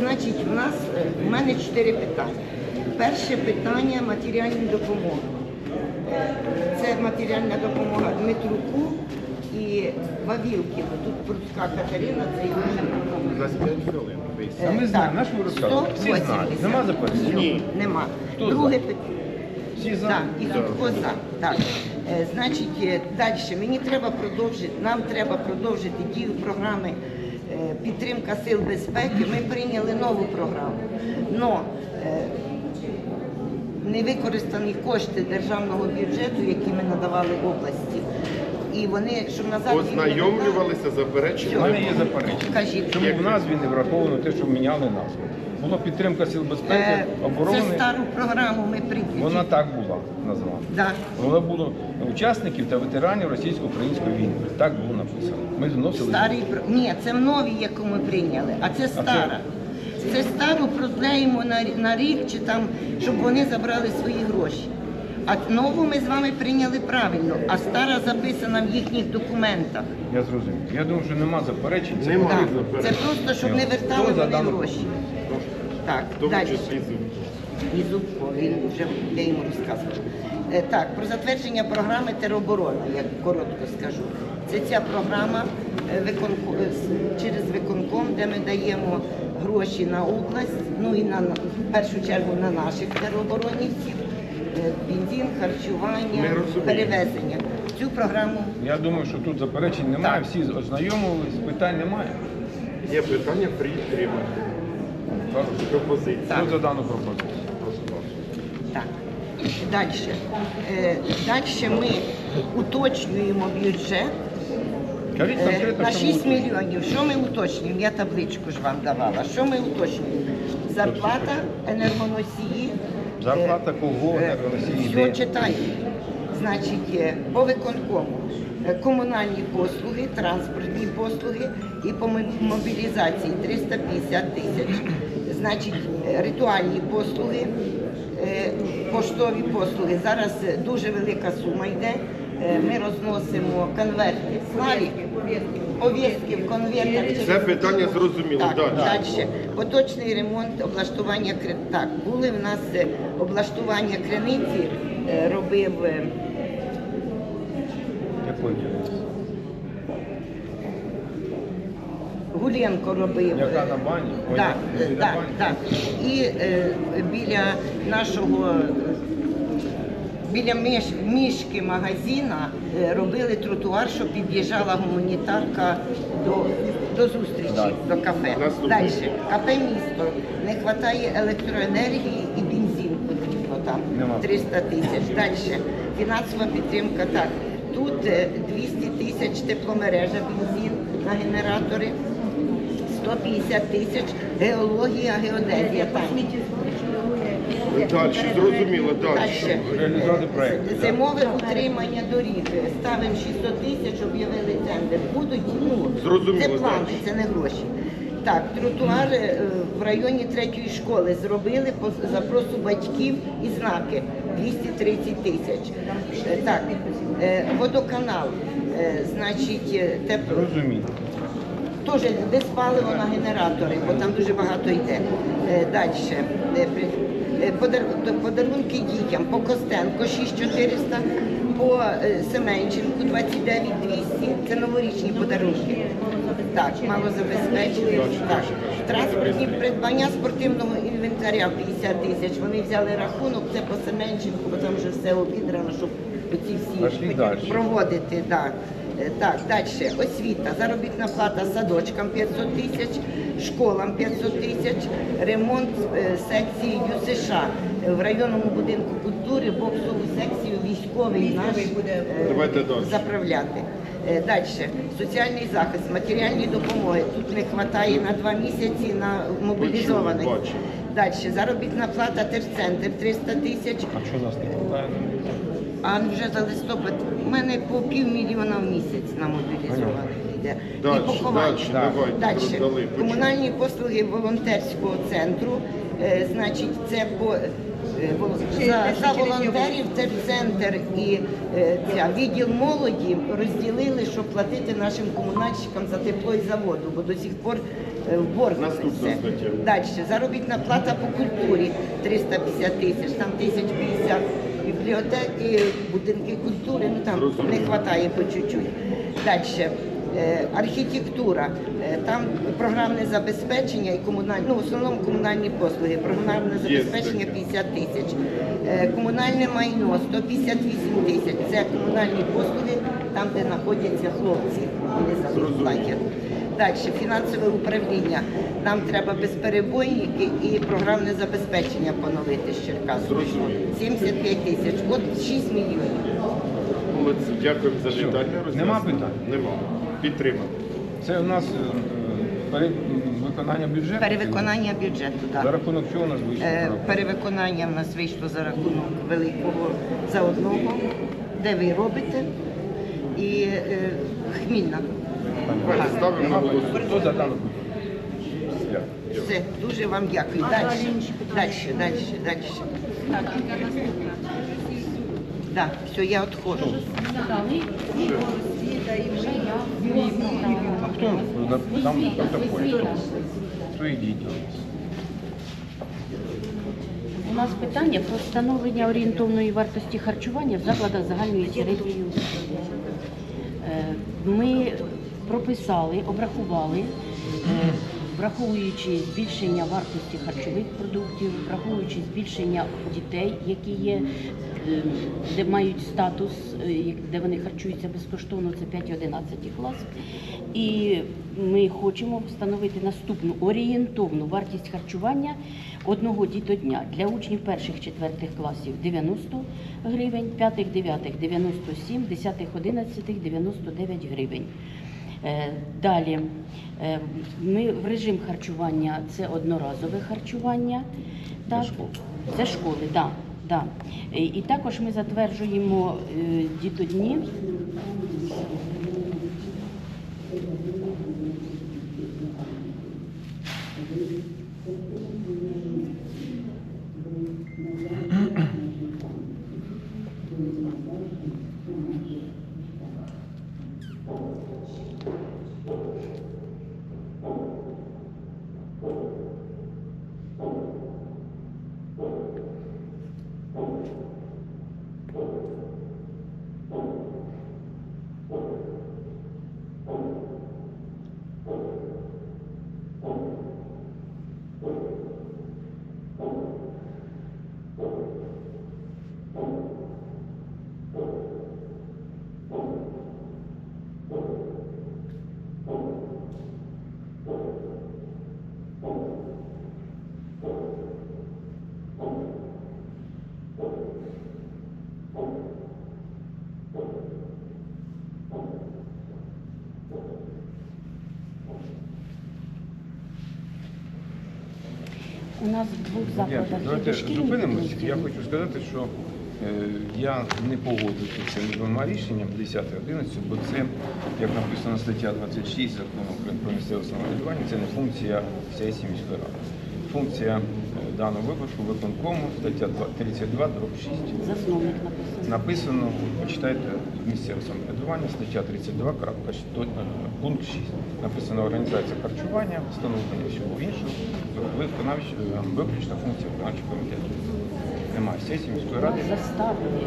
значить, у нас е, у мене чотири питання. Перше питання матеріальні допомоги. Е, Це матеріальна допомога Дмитруку і Вавілкіну. Тут Пруцька Катерина, це його. 25 хвилин. Е, А ми знаємо, наш. Всі знають. Нема заперечень? Ні. Нема. Хто Друге питання. Всі за? Так, і. Зубко за. Так. Е, Значить, далі мені треба продовжити, нам треба продовжити дію програми е, підтримка сил безпеки. Ми прийняли нову програму. Но е, невикористані кошти державного бюджету, які ми надавали області. І вони, щоб назад їм не Ознайомлювалися, заперечення. мене є заперечення. Кажіть. Чому в назві не враховано те, що міняли назву? Було підтримка сил Е, безпеки, Це стару програму ми прийняли. Вона так була названа. Да. Вона було учасників та ветеранів російсько-української війни. Так було написано. Ми вносили. Старий про- ні, це в новій, яку ми прийняли, а це стара. Це стару продлеємо на, на рік чи там, щоб вони забрали свої гроші. А нову ми з вами прийняли правильно, а стара записана в їхніх документах. Я зрозумів. Я думаю, що нема заперечень. Це Нема. Так, це просто, щоб не вертали Хто за вони дану гроші. Так, В тому далі. числі. І Зубко, він вже я йому розказував. Е, Так, про затвердження програми тероборони, я коротко скажу. Це ця програма е, виконко- е, через виконком, де ми даємо гроші на область, ну і на на- в першу чергу на наших тероборонівців, бензин, харчування, перевезення. Цю програму Я думаю, що тут заперечень немає, Так. всі ознайомились, питань немає. Є питання підтримати. Пропозиції. Так. Хто за дану пропозицію? Так. Далі. Е, Далі ми уточнюємо бюджет Е, На 6 мільйонів. Що ми уточнюємо? Я табличку ж вам давала. Що ми уточнюємо? Зарплата, енергоносії. Зарплата кого на Росії? Все йде? Значить, е, по виконкому е, комунальні послуги, транспортні послуги і по мобілізації 350 тисяч. Значить, е, ритуальні послуги, е, поштові послуги. Зараз е, дуже велика сума йде. Е, Ми розносимо конверти. Славі, повістки в конвертах. Це питання зрозуміло. так, Далі. далі. Поточний ремонт, облаштування Так, були в нас е, облаштування криниці, е, робив Гуленко робив. Яка на бані? Так, так, так. І е, біля нашого біля між, мішки магазина е, робили тротуар, щоб під'їжджала гуманітарка до, до зустрічі, до кафе. Далі. Кафе місто. Не вистачає електроенергії і бензин потрібно там. Нема. 300 тисяч. Далі. Фінансова підтримка. Так. Тут е, 200 тисяч тепломережа, бензин на генератори. 150 тисяч геологія, геодезія. Далі, зрозуміло, далі. Дальше. Реалізувати проект. Зимове утримання доріг. Ставимо 600 тисяч, об'явили тендер. Будуть, ну, Зрозуміло, це плани, це не гроші. Так, тротуар е, в районі третьої школи зробили по запросу батьків і знаки 230 тисяч. Е, Так, е, водоканал, е, значить, е, тепло. Розумію. Теж десь паливо на генератори, бо там дуже багато йде. Далі. Подарунки дітям по Костенко 6400, по е, Семенченку 29200. Це новорічні подарунки. Так, малозабезпечені. Так. Транспортні придбання спортивного інвентаря 50 тисяч. Вони взяли рахунок, це по Семенченку, бо там вже все обідрано, щоб оці всі проводити. Да. Е, Так, далі. Освіта, заробітна плата садочкам 500 тисяч, школам 500 тисяч, ремонт е, секції ЮСШ в районному будинку культури, боксову секцію військовий наш е, Давайте заправляти. Далі. Соціальний захист, матеріальні допомоги. Тут не вистачає на два місяці на мобілізованих. Далі. Заробітна плата терцентр 300 тисяч. А що нас не вистачає? А вже за листопад у мене по півмільйона в місяць на мобілізованих йде. Дальше, І поховання. дальше, давайте, Дальше. почули. Комунальні послуги волонтерського центру. Е, значить, це по е, вол- за, за волонтерів терцентр і е, ця, відділ молоді розділили, щоб платити нашим комунальщикам за тепло і за воду, бо до сих пор е, в борг Наступна стаття. Далі, заробітна плата по культурі 350 тисяч, там 1050 бібліотеки, будинки культури, ну там не вистачає по чуть-чуть. Далі. Архітектура, Е, там програмне забезпечення і комунальні, ну в основному комунальні послуги, програмне забезпечення 50 тисяч, Е, комунальне майно 158 тисяч. Це комунальні послуги, там де знаходяться хлопці, вони за платять. Далі фінансове управління. Нам треба безперебойники і програмне забезпечення поновити з Черкасу. 75 тисяч. От 6 мільйонів. Молодці, дякуємо за детальне нема питань? Нема. Підтримати. Це у нас е, виконання бюджету. Перевиконання бюджету. За рахунок чого у нас вийшло? Е, Перевиконання в нас вийшло за рахунок великого за одного, де ви робите, і е, хмільна. Давайте ставимо на голосування. Все, дуже вам дякую. Далі, далі, далі, далі. Так, все, я відходжу. А хто там? Хто? Хто йдіть? У нас питання про встановлення орієнтовної вартості харчування в закладах загальної середньої освіти. Е, Ми прописали, обрахували, е, враховуючи збільшення вартості харчових продуктів, враховуючи збільшення дітей, які є, е, де мають статус, е, де вони харчуються безкоштовно, це 5-11 клас. І ми хочемо встановити наступну орієнтовну вартість харчування одного дітодня для учнів перших четвертих класів 90 гривень, п'ятих, дев'ятих 97, десятих, одинадцятих 99 гривень. Е, Далі е, ми в режим харчування це одноразове харчування. Так, це школи, да, да. І, і також ми затверджуємо е, дітодні. У нас в двох закладах Давайте зупинимось. Я хочу сказати, що е, я не погоджуюся з цим двома рішенням 10 11, бо це, як написано стаття 26 закону про місцеве самоврядування, це не функція сесії міської ради. Функція е, в випадку виконкому, стаття 2 32 дроб 6. Засновник написано. Написано, почитайте місцеве самоврядування, стаття 32, крапка, що- е, пункт 6. Написано організація харчування, встановлення всього іншого, виконавч- е, виключна функція виконавчого комітету. Немає сесії міської ради. Заставили.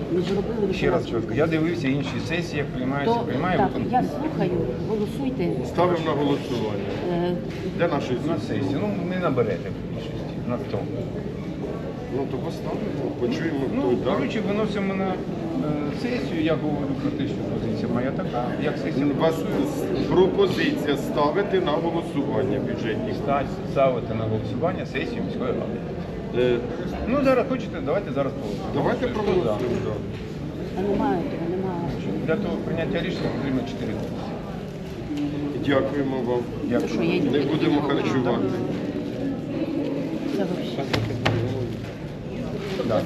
Ми Ще раз кажу, я дивився інші сесії, як приймається, То, приймає так, виконком. я слухаю, голосуйте. Ставимо на голосування. Е, Для нашої На сесії. ну не наберете на то. Ну то поставимо, почуємо, Ну, хто так. коротше, виносимо на е, сесію, я говорю про те, що позиція моя така, як сесія У вас пропозиція ставити на голосування бюджетні. Стать ставити на голосування сесію міської ради. Е, Ну зараз хочете, давайте зараз проголосуємо. Давайте Хто за? проголосуємо. да. немає того, немає. Для того прийняття рішення потрібно 4 голоси. Дякуємо вам. Дякую. Що Не будемо харчувати.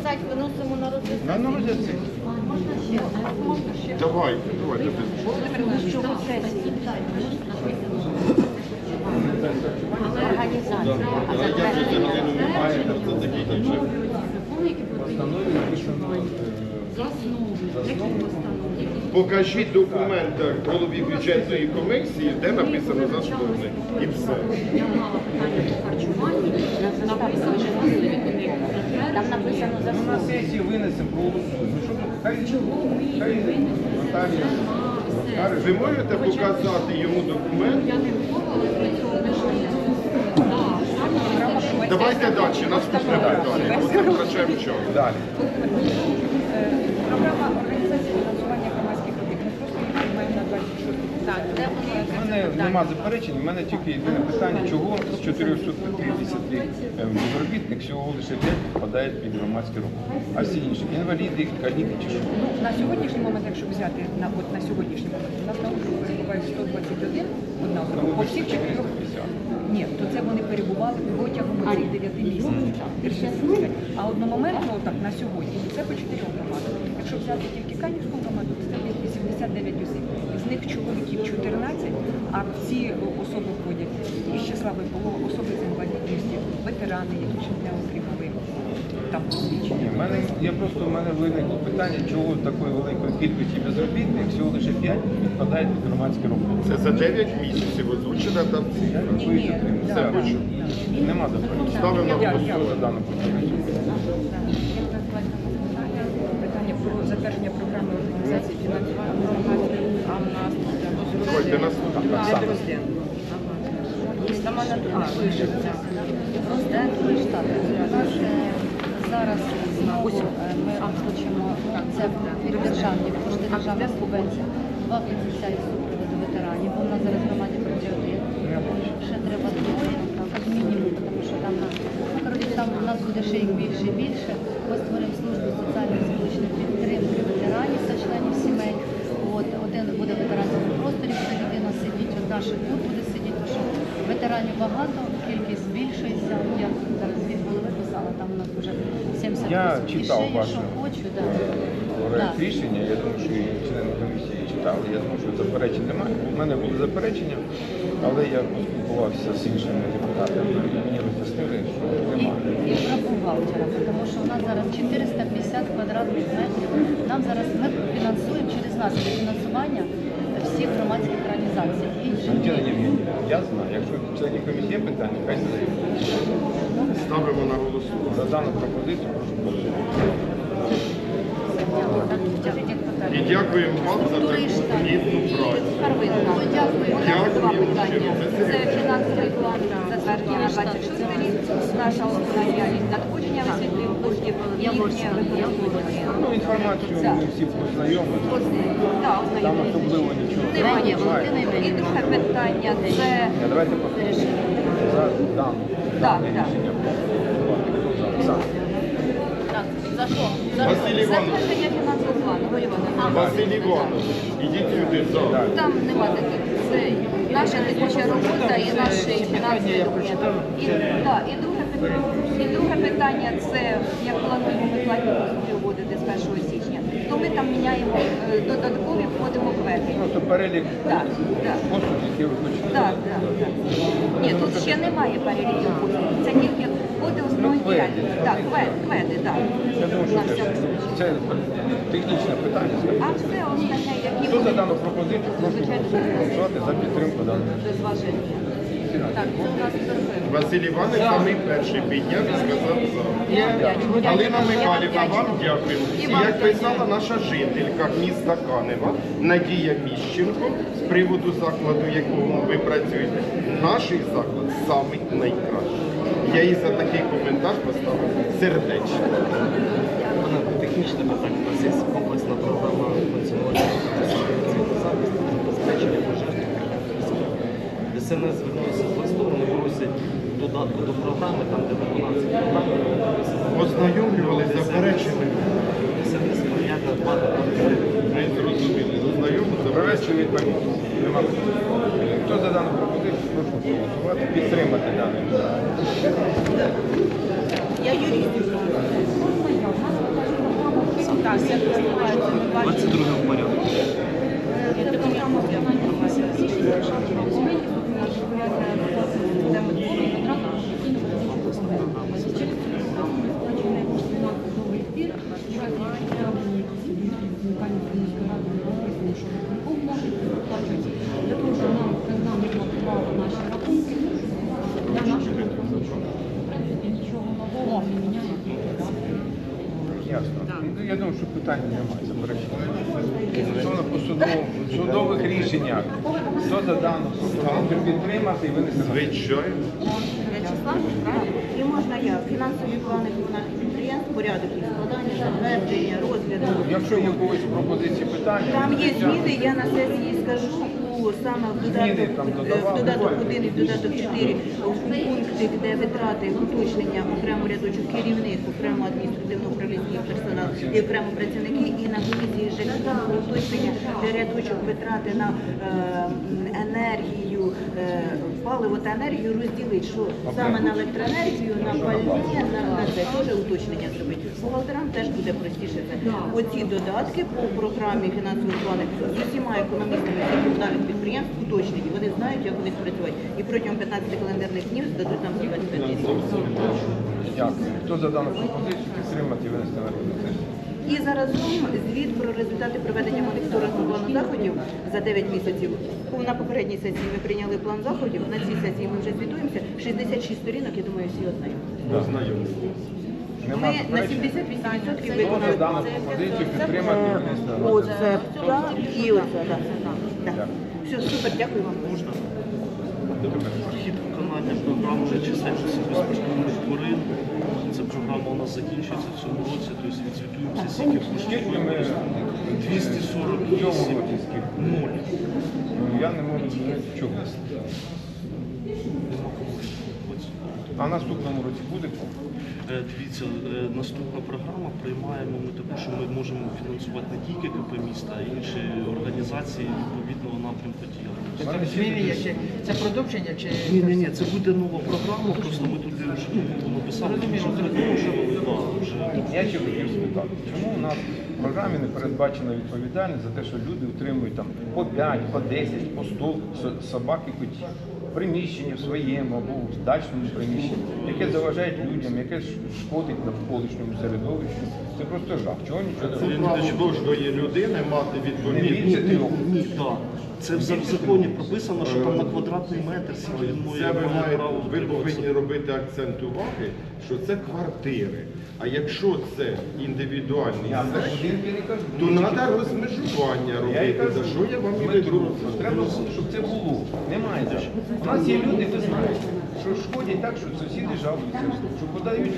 Це виносимо на розгляд. На на розгляд сесії. Давай, давай, Чого сесії? Організація. А Я вже затвердження. Не маю, це такий бюджет. В постанові написано е, За основу. Для чого встановлювати? Покажіть документ голові бюджетної комісії, де написано засновник. І все. Харчуванню. Написано, що ви Там написано за Ну, на сесії винесемо, проголосуємо. Ну, що? Хай, хай Наталія. Ви можете показати йому документ? Я не Давайте далі, наступне питання. Бо це втрачаємо час. Далі. Програма організації фінансування громадських робіт. Ми просто її приймаємо на 26 Так, де У мене нема заперечень, у мене тільки єдине питання, чого з 450 ем, безробітних всього лише 5 підпадають під громадські роботи, а всі інші інваліди, каліки чи що. Ну, на сьогоднішній момент, якщо взяти на от на сьогоднішній момент, у нас на округу перебуває 121 одна особа. По всіх чотирьох ні, то це вони перебували протягом цих 9 місяців. А одномоментно так на сьогодні це по чотирьох громадах. Якщо взяти тільки Канівську громаду, то це 89 осіб. З 14, а ці особи входять із числа ВПО, особи з інвалідністю, ветерани, які ще не отримали там посвідчення. Ні, в мене я просто в мене виникло питання, чого такої великої кількості безробітних всього лише 5 підпадають під громадські роботи. Це за 9 місяців озвучена там цифра. що Ні, Все да, хочу. Нема заперечень. Ставимо на голосування. дану пропозицію? для нас так само. Зараз знову е, ми хочемо це державні кошти державна субвенція. 2,50 наша тут буде сидіти, тому що ветеранів багато, кількість збільшується. Я зараз від голови писала, там у нас вже 70 Я. І читав ще ваше. що хочу, да. Проект Да. рішення, я думаю, що і члени комісії читали, я думаю, що заперечень немає. У мене були заперечення, але я поспілкувався з іншими депутатами і мені роз'яснили, що І, немає. і про бухгалтера, тому що у нас зараз 450 квадратних метрів. Нам зараз ми фінансуємо через нас фінансування всіх громадських Євгенівна, я знаю, якщо членів комісії є питання, хай задають. Ставимо на голосування. За дану пропозицію прошу голосувати. І дякуємо вам за таку плідну працю. Дякую. У два питання. щиро. Це фінансовий план затвердження на 26 рік, наша основна Ну, інформацію ми всі познайомилися. Так, Там особливо нічого Немає. І друге питання це Давайте послухаємо за дану, дане рішення. За? Що? Василь Іванович, затвердження фінансового плану. Василь Іванович, ідіть сюди, Там нема таких. Наша текуча робота і наші фінансові документи. І, да, і, друге, питання- і друге питання це як плануємо послуги вводити з 1 січня, то ми там міняємо е, додаткові вводимо кведи. Просто перелік Так, так. послуг, які ви хочете. Так, так, так. Ні, тут ще немає переліків послуг. Це тільки буде основної Ну, кведи. діяльності. Так, квед, кведи, так. Я думаю, що На це, це технічне питання. А все остальне, Хто за дану пропозицію, прошу голосувати за підтримку даного. Так. Василь Іванович самий перший підняв і сказав за. Галина Михайлівна, вам дякуємо. І як писала наша жителька міста Канева Надія Міщенко з приводу закладу, в якому ви працюєте, наш заклад самий найкращий. Я їй за такий коментар поставив сердечно. Вона технічне питання. У нас є комплексна програма функціонування ДСНС звернулися з листом, вони просять додатку до програми, там де виконавці програми звернулися Ознайомлювали, заперечили. Ми зрозуміли, ознайомили, заперечили. Провести відповідь. Хто за дану пропозицію, прошу голосувати, підтримати даний. Так, це називається 22 в порядку. Я Ясно. Ну, я думаю, що питання немає. Що на посудовому судових рішеннях, хто за дану пропозицію підтримати і винести на Звичайно. І можна як фінансові плани комунальних підприємств, порядок їх складання, затвердження, розгляду. Якщо є у когось пропозиції питання, Там є зміни, я на сесії скажу у саме в додаток, там е, в додаток 1 і в додаток 4 у пункти, де витрати, уточнення, окремо рядочок керівник, окремо адміністративно-управлінський персонал і окремо працівники, і на комісії ЖКХ уточнення, де рядочок витрати на е, е, паливо та енергію розділить, що саме на електроенергію, на пальне, на, це теж уточнення зробити. Бухгалтерам теж буде простіше це. Оці додатки по програмі фінансового плану з усіма економістами всіх комунальних підприємств уточнені. Вони знають, як вони працюють. І протягом 15 календарних днів здадуть нам 25 тисяч. Дякую. Хто за дану пропозицію підтримати і винести на розгляд? І заразом звіт про результати проведення моніторингу плану заходів за 9 місяців. На попередній сесії ми прийняли план заходів. На цій сесії ми вже звітуємося. 66 сторінок, я думаю, всі ознайомі. Ми на заперечень? 78% виконали. Оце і оце, так. так. Все, супер, дякую вам. Можна? Хід виконання програми чисельності безпечних тварин. Нас закінчується в цьому році, тобто відзвітуємося, скільки коштів. Скільки ми 248. в цьому році скільки? Ноль. Я не можу зрозуміти, чого. А в наступному році буде? Е, Дивіться, е, наступна програма приймаємо ми таку, що ми можемо фінансувати не тільки КП міста, а й інші організації відповідного напрямку діяльності. Це продовження чи Ні, ні, ні, це буде нова програма, просто ми туди вже ну, написали, що вже. Я ще хотів спитати, чому у нас в програмі не передбачена відповідальність за те, що люди утримують там по 5, по 10, по 100 собак і котів приміщенні в своєму або в дачному приміщенні, яке заважає людям, яке шкодить навколишньому середовищу. Це просто жах. Чого нічого не Це робиться? право кожної людини мати Не трьох. Ні, так. Це в законі прописано, що там на квадратний метр скільки він має Це ви має маєте, право ви утримуватися. повинні робити акцент уваги, що це квартири. А якщо це індивідуальний за кажу. то треба розмежування Я і робити. кажу, За що я вам і Треба, щоб це було. Немає цього. У нас є люди, ви знаєте, що шкодять так, що сусіди жалуються, що подають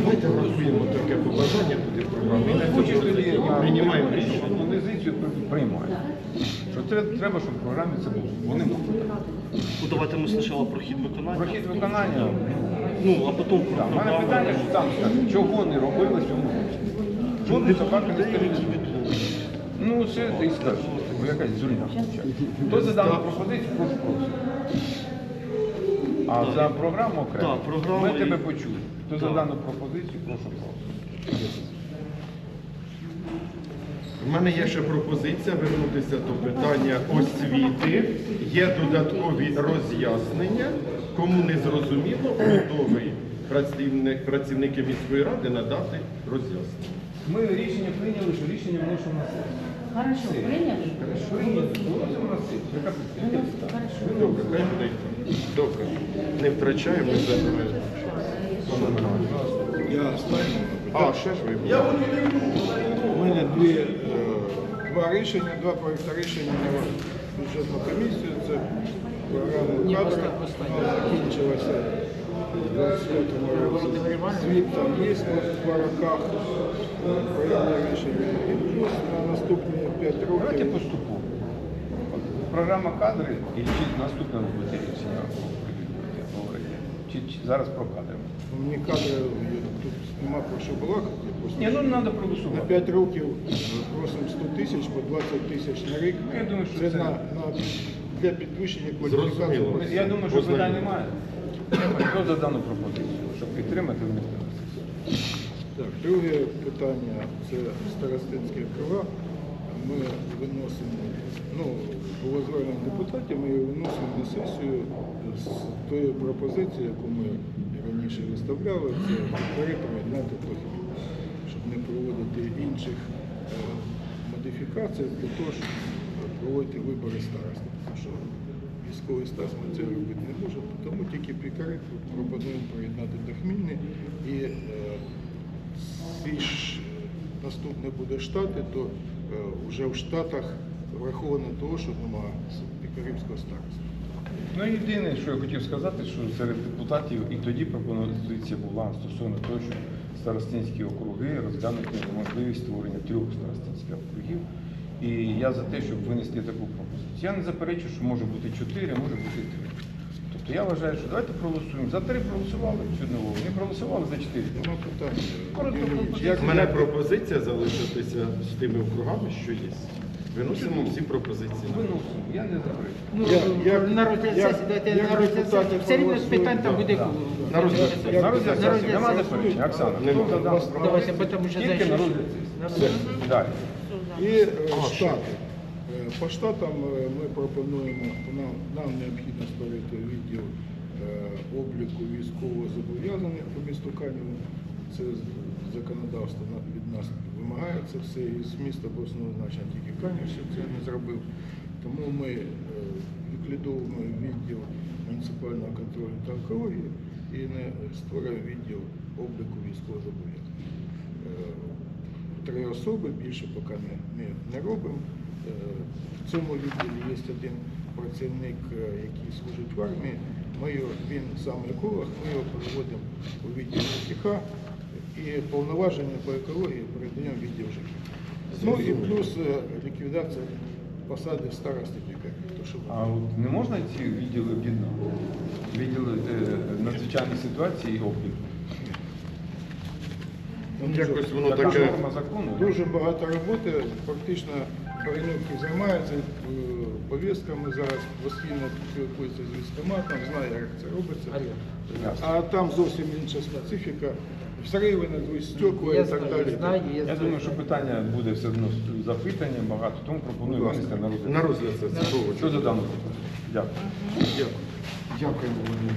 Давайте врахуємо таке побажання туди в програмі. І на Хочеш тоді приймаємо рішення. пропозицію приймають. Що це- треба, щоб в програмі це було. Вони можуть. Давайте ми спочатку про хід виконання. Прохід виконання. Ну, а потім куди? У мене питання, там чого не робили цьому році? Собаки не стерилізують. Ну, це ти скажеш, бо якась дурня. Хто за дану пропозицію, прошу просто. А за програму окремо? Ми тебе почули. Хто за дану пропозицію, прошу прошу. У мене є ще пропозиція вернутися до питання освіти. Є додаткові роз'яснення. Кому не зрозуміло, готовий працівник, працівники міської ради надати роз'яснення. Ми рішення прийняли, що рішення на сесію. Хорошо, прийняли? Яка питання? Добре, хай буде. Добре. Не втрачаємо Я останній. А, ще ж ви. У мене дві, е, два рішення, два проекти рішення на бюджетну комісію. Це програма кадри, вона закінчилася в 25 році. Звіт там є по роках. Проєктне рішення і плюс на наступні 5 Давайте років. поступово. Програма кадри і чи наступне буде рішення говорити? Чи, чи зараз про кадри? Мені кадри тут нема про що балакати. я просто- Ні, ну треба На 5 років просимо 100 тисяч по 20 тисяч на рік. Ну, я думаю, що це це- на, на, для підвищення кваліфікації. Зрозуміло. Я думаю, що Познайомі. питань немає. Хто за дану пропозицію, щоб підтримати внести? Так, друге питання це старостинські права. Ми виносимо, ну, було звернення депутатів, ми її виносимо на сесію з тою пропозицією, яку ми раніше виставляли, це переприєднати похід, щоб не проводити інших е, модифікацій для того, щоб проводити вибори що військовий стаж ми це робити не можемо, тому тільки пікари пропонуємо приєднати до Хмільни і е, ж наступне буде штати, то е, вже в штатах враховано того, що немає Пікарівського староста. Ну єдине, що я хотів сказати, що серед депутатів і тоді пропозиція була стосовно того, що старостинські округи розглянути можливість створення трьох старостинських округів. І я за те, щоб винести таку пропозицію. Я не заперечую, що може бути чотири, може бути три. Тобто я вважаю, що давайте проголосуємо. За три проголосували чудово, не проголосували за чотири. Нема питань. Коротко пропозиція. як У мене пропозиція залишитися з тими округами, що є. Виносимо всі пропозиції. Виносимо, я не заперечую. Ну, Я- я- на розгляд сесії, дайте як на розгляд сесії. Все рівно питань там буде. На розгляд Я- На розгляд сесії немає заперечень, Оксана. Хто Давайте, тому що Тільки на розгляд сесії. Далі. І е, штати. Е, По штатам е, ми пропонуємо, нам, нам необхідно створити відділ е, обліку військовозобов'язаних по місту Каніву. Це з- законодавство від нас вимагає це все із міста обласного значення, тільки Канів це не зробив. Тому ми е, ліквідовуємо відділ муніципального контролю та екології і не створюємо відділ обліку військовозобов'язаних. Е, три особи, більше поки не, не, робимо. Е, В цьому відділі є один працівник, який служить в армії. Ми його, він сам еколог, ми його переводимо у відділ ЖКХ і повноваження по екології передаємо в відділ ЖКХ. Ну і плюс е, ліквідація посади старости лікаря. А от не можна ці відділи об'єднати? Відділи е, надзвичайної ситуації і обліку. Ну, Якось воно таке. Дуже багато роботи, фактично Баранюки займається е, повістками зараз постійно спілкується з військоматом, знає, як це робиться. А там зовсім інша специфіка. Взриви на дві стекла і так далі. знаю, я Я знаю. думаю, що питання буде все одно запитання багато, тому пропоную Будь ласка. винести на розгляд. На розгляд це. Що за дану питання? Дякую. Дякую. Дякуємо, Володимир.